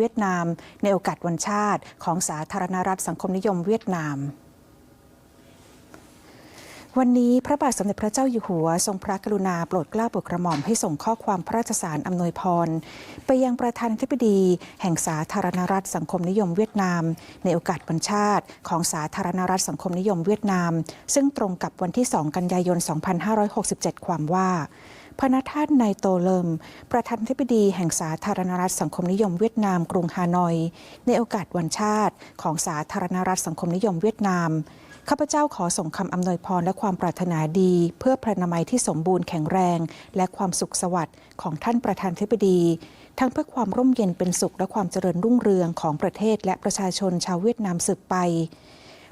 เวียดนาม ในโอกาสวันชาติ ของสาธารณรัฐสังคมนิยมเวียดนามวันนี้พระบาทสมเด็จพระเจ้าอยู่หัว ทรงพระกรุณาโปรดเกล้าโปรดกระหม่อมให้ส่งข้อความพระราชสารอำนวยพร ไปยังประธานาธิบดี แห่งสาธารณรัฐสังคมนิยมเวียดนาม ในโอกาสวันชาติ ของสาธารณรัฐสังคมนิยมเวียดนาม ซึ่งตรงกับวันที่ 2 กันยายน 2567 ความว่า พระนาท่านนายโตเลิม ประธานาธิบดีแห่งสาธารณรัฐสังคมนิยมเวียดนามกรุงฮานอย ในโอกาสวันชาติของสาธารณรัฐสังคมนิยมเวียดนามข้าพเจ้าขอส่งคำอำนวยพรและความปรารถนาดี เพื่อพระนามัยที่สมบูรณ์แข็งแรง และความสุขสวัสดิ์ของท่านประธานธิบดี ทั้งเพื่อความร่มเย็นเป็นสุขและความเจริญรุ่งเรืองของประเทศและประชาชนชาวเวียดนามสืบไป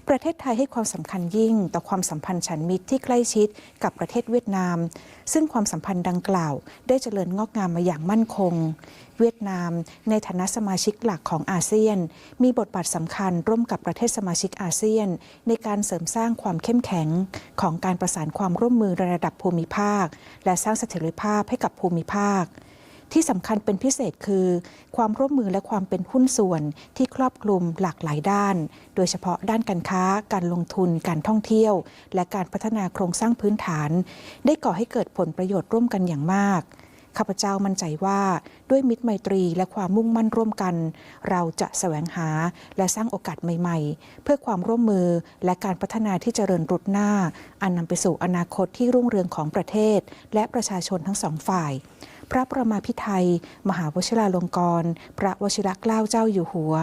ประเทศไทยให้ความสำคัญยิ่ง ต่อความสัมพันธ์ฉันมิตรที่ใกล้ชิดกับประเทศเวียดนาม ซึ่งความสัมพันธ์ดังกล่าว ได้เจริญงอกงามมาอย่างมั่นคง เวียดนาม ในฐานะสมาชิกหลักของอาเซียน มีบทบาทสำคัญร่วมกับประเทศสมาชิกอาเซียน ในการเสริมสร้างความเข้มแข็งของการประสานความร่วมมือระดับภูมิภาค และสร้างเสถียรภาพให้กับภูมิภาค ที่สำคัญเป็นพิเศษคือ ความร่วมมือและความเป็นหุ้นส่วนที่ครอบคลุมหลากหลายด้าน โดยเฉพาะด้านการค้า การลงทุน การท่องเที่ยว และการพัฒนาโครงสร้างพื้นฐาน ได้ก่อให้เกิดผลประโยชน์ร่วมกันอย่างมากข้าพเจ้ามั่นใจว่าด้วยมิตรไมตรีและความมุ่งมั่นร่วมกัน เราจะแสวงหาและสร้างโอกาสใหม่ ๆ เพื่อความร่วมมือและการพัฒนาที่เจริญรุดหน้า อันนำไปสู่อนาคตที่รุ่งเรืองของประเทศ และประชาชนทั้งสองฝ่าย พระประมาพิไทย มหาวชิราลงกรณ์พระวชิรเกล้าเจ้าอยู่หัว